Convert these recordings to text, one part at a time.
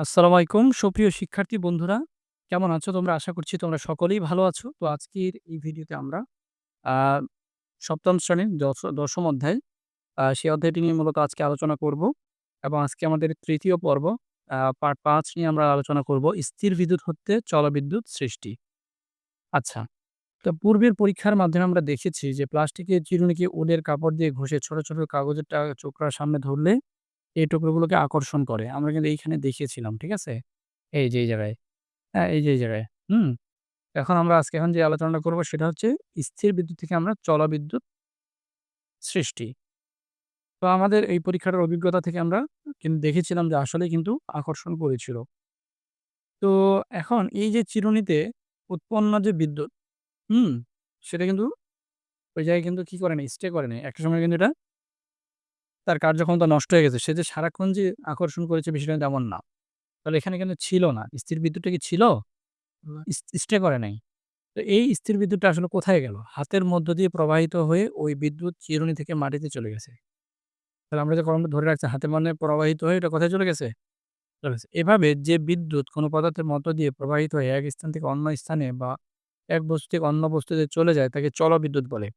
আসসালামু আলাইকুম সুপ্রিয় শিক্ষার্থী বন্ধুরা, কেমন আছো তোমরা? আশা করছি তোমরা সকলেই ভালো আছো। তো আজকের এই ভিডিওতে আমরা ৭ম শ্রেণির দশ ১০ম অধ্যায় সেই অধ্যায়টি নিয়ে মূলত আজকে আলোচনা করব এবং আজকে আমাদের তৃতীয় পর্ব পার্ট ৫ নিয়ে আমরা আলোচনা করব স্থির বিদ্যুৎ হতে জলবিদ্যুৎ সৃষ্টি। আচ্ছা, তো পূর্বের পরীক্ষার মাধ্যমে আমরা দেখেছি যে প্লাস্টিকের চিরুনিকে উলের কাপড় দিয়ে ঘষে ছোট, ছোট কাগজের টা চোখরার সামনে ধরলে এই টুকরোগুলোকে আকর্ষণ করে। আমরা কিন্তু এইখানে দেখিয়েছিলাম। ঠিক আছে? এই যে এই জায়গায়। হ্যাঁ, এই যে এই জায়গায়। হুম? এখন আমরা আজকে এখন যে আলোচনাটা করব সেটা হচ্ছে স্থির বিদ্যুৎ থেকে আমরা জলবিদ্যুৎ সৃষ্টি। তো আমাদের এই পরীক্ষাটার অভিজ্ঞতা থেকে আমরা কিন্তু দেখেছিলাম যে আসলেই কিন্তু আকর্ষণ করেছিল। তো এখন এই যে চিরুনিতে উৎপন্ন যে বিদ্যুৎ, হুম? সেটা কিন্তু ওই জায়গায় কিন্তু কি করে নাই, স্টে করে নাই। একটা সময় কিন্তু এটা তার কার্যক্ষমতা নষ্ট হয়ে গেছে। সে যে সারাক্ষণ যে আকর্ষণ করেছে বিষয়টা কিন্তু এমন না। তাহলে এখানে কিন্তু ছিল না। স্থির বিদ্যুৎটা কি ছিল? স্টে করে নাই। তো এই স্থির বিদ্যুৎটা আসলে কোথায় গেল? হাতের মধ্য দিয়ে প্রবাহিত হয়ে ওই বিদ্যুৎ চিরুনি থেকে মাটিতে চলে গেছে। তাহলে আমরা যে কলমটা ধরে রাখছি হাতে মানে প্রবাহিত হয়ে এটা কোথায় চলে গেছে? চলে গেছে। এভাবে যে বিদ্যুৎ কোনো পদার্থের মধ্য দিয়ে প্রবাহিত হয়ে এক স্থান থেকে অন্য স্থানে বা এক বস্তু থেকে অন্য বস্তুতে চলে যায় তাকে চলবিদ্যুৎ বলে।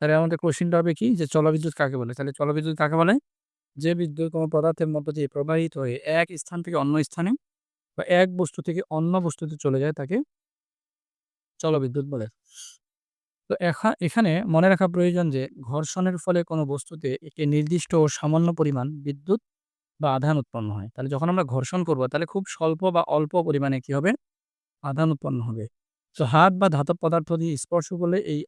তাহলে আমাদের কোয়েশ্চেনটা হবে কি যে চলবিদ্যুৎ কাকে বলে? তাহলে চলবিদ্যুৎ কাকে বলে? যে বিদ্যুৎ কোনো পদার্থের মধ্য দিয়ে প্রবাহিত হয়ে এক স্থান থেকে অন্য স্থানে বা এক বস্তু থেকে অন্য বস্তুতে চলে যায় তাকে জলবিদ্যুৎ বলে। তো এখানে মনে রাখা প্রয়োজন যে ঘর্ষণের ফলে কোনো বস্তুতে একটি নির্দিষ্ট ও সামান্য পরিমাণ বিদ্যুৎ বা আধান উৎপন্ন হয়। তাহলে যখন আমরা ঘর্ষণ করব, তাহলে খুব স্বল্প বা অল্প পরিমাণে কি হবে? আধান উৎপন্ন হবে। তো হাত বা ধাতব পদার্থ দিয়ে স্পর্শ করলে এই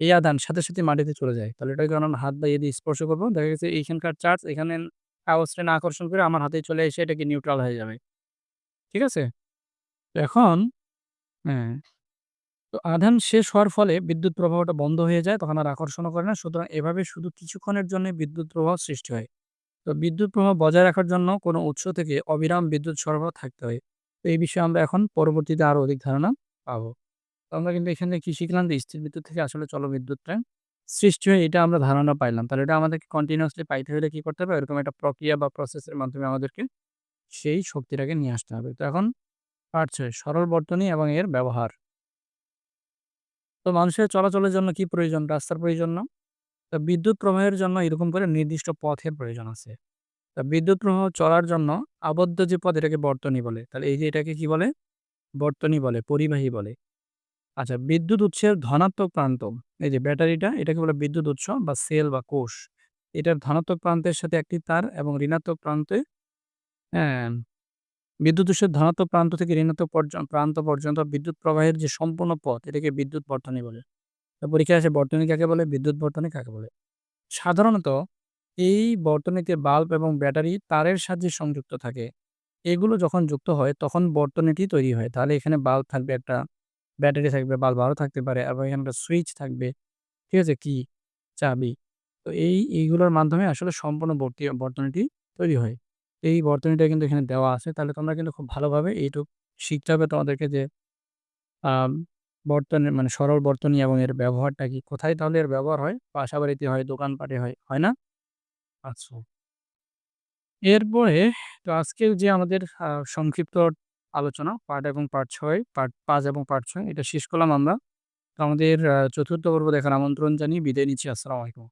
এই আধান সাথে, সাথে মাটিতে চলে যায়। তাহলে এটাকে আমরা হাত বা ইয়ে স্পর্শ করব, দেখা গেছে এইখানকার চার্জ এখানে কাগজটা না আকর্ষণ করে আমার হাতে চলে এসে এটাকে নিউট্রাল হয়ে যাবে। ঠিক আছে? এখন হ্যাঁ, তো আধান শেষ হওয়ার ফলে বিদ্যুৎ প্রবাহটা বন্ধ হয়ে যায়। তখন আর আকর্ষণও করে না। সুতরাং এভাবে শুধু কিছুক্ষণের জন্য বিদ্যুৎ প্রবাহ সৃষ্টি হয়। তো বিদ্যুৎ প্রবাহ বজায় রাখার জন্য কোনো উৎস থেকে অবিরাম বিদ্যুৎ সরবরাহ থাকতে হয়। তো এই বিষয়ে আমরা এখন পরবর্তীতে আরও অধিক ধারণা পাবো। তো আমরা কিন্তু এখানে কি শিখলাম যে স্থির বিদ্যুৎ থেকে আসলে জলবিদ্যুৎটা সৃষ্টি হয় এটা আমরা ধারণা পাইলাম। তাহলে এটা আমাদেরকে কন্টিনিউয়াসলি পাইতে হলে কি করতে হবে? এরকম একটা প্রক্রিয়া বা প্রসেসের মাধ্যমে আমাদেরকে সেই শক্তিটাকে নিয়ে আসতে হবে। তো এখন পার্ট ৬ সরল বর্তনী এবং এর ব্যবহার। তো মানুষের চলাচলের জন্য কি প্রয়োজন? রাস্তার প্রয়োজন না? তো বিদ্যুৎ প্রবাহের জন্য এরকম করে নির্দিষ্ট পথের প্রয়োজন আছে। তা বিদ্যুৎ প্রবাহ চলার জন্য আবদ্ধ যে পথ এটাকে বর্তনী বলে। তাহলে এই যে এটাকে কি বলে? বর্তনী বলে, পরিবাহী বলে। আচ্ছা বিদ্যুৎ উৎসের ধনাত্মক প্রান্ত, এই যে ব্যাটারিটা এটাকে বলে বিদ্যুৎ উৎস বা সেল বা কোষ। এটার ধনাত্মক প্রান্তের সাথে একটি তার এবং ঋণাত্মক প্রান্তে হ্যাঁ, বিদ্যুৎ উৎসের ধনাত্মক প্রান্ত থেকে ঋণাত্মক প্রান্ত পর্যন্ত বিদ্যুৎ প্রবাহের যে সম্পূর্ণ পথ এটাকে বিদ্যুৎ বর্তনী বলে। পরীক্ষায় আসে বর্তনী কাকে বলে? বিদ্যুৎ বর্তনী কাকে বলে? সাধারণত এই বর্তনীতে বাল্ব এবং ব্যাটারি তারের সাহায্যে সংযুক্ত থাকে। এগুলো যখন যুক্ত হয় তখন বর্তনীটি তৈরি হয়। তাহলে এখানে বাল্ব থাকবে একটা, ব্যাটারি থাকবে, বাল্ব আরও থাকতে পারে এবং এখানে একটা সুইচ থাকবে। ঠিক আছে? কি? চাবি। তো এই এইগুলোর মাধ্যমে আসলে সম্পূর্ণ বর্তি বর্তনীটি তৈরি হয়। এই বর্তনীটা কিন্তু এখানে দেওয়া আছে। তাহলে তোমরা কিন্তু খুব ভালোভাবে এইটুক শিখতে হবে তোমাদেরকে যে বর্তনী মানে সরল বর্তনী এবং এর ব্যবহারটা কি? কোথায় তাহলে এর ব্যবহার হয়? বাসাবাড়িতে হয়, দোকানপাটে হয়, হয় না? আচ্ছা। এরপরে তো আজকের যে আমাদের সংক্ষিপ্ত আলোচনা পার্ট এবং পার্ট ছয় পার্ট পাঁচ এবং পার্ট ছয়, এটা শেষ করলাম আমরা। তো আমাদের চতুর্থ পর্ব দেখার আমন্ত্রণ জানিয়ে বিদায় নিচ্ছি। আসসালামু আলাইকুম।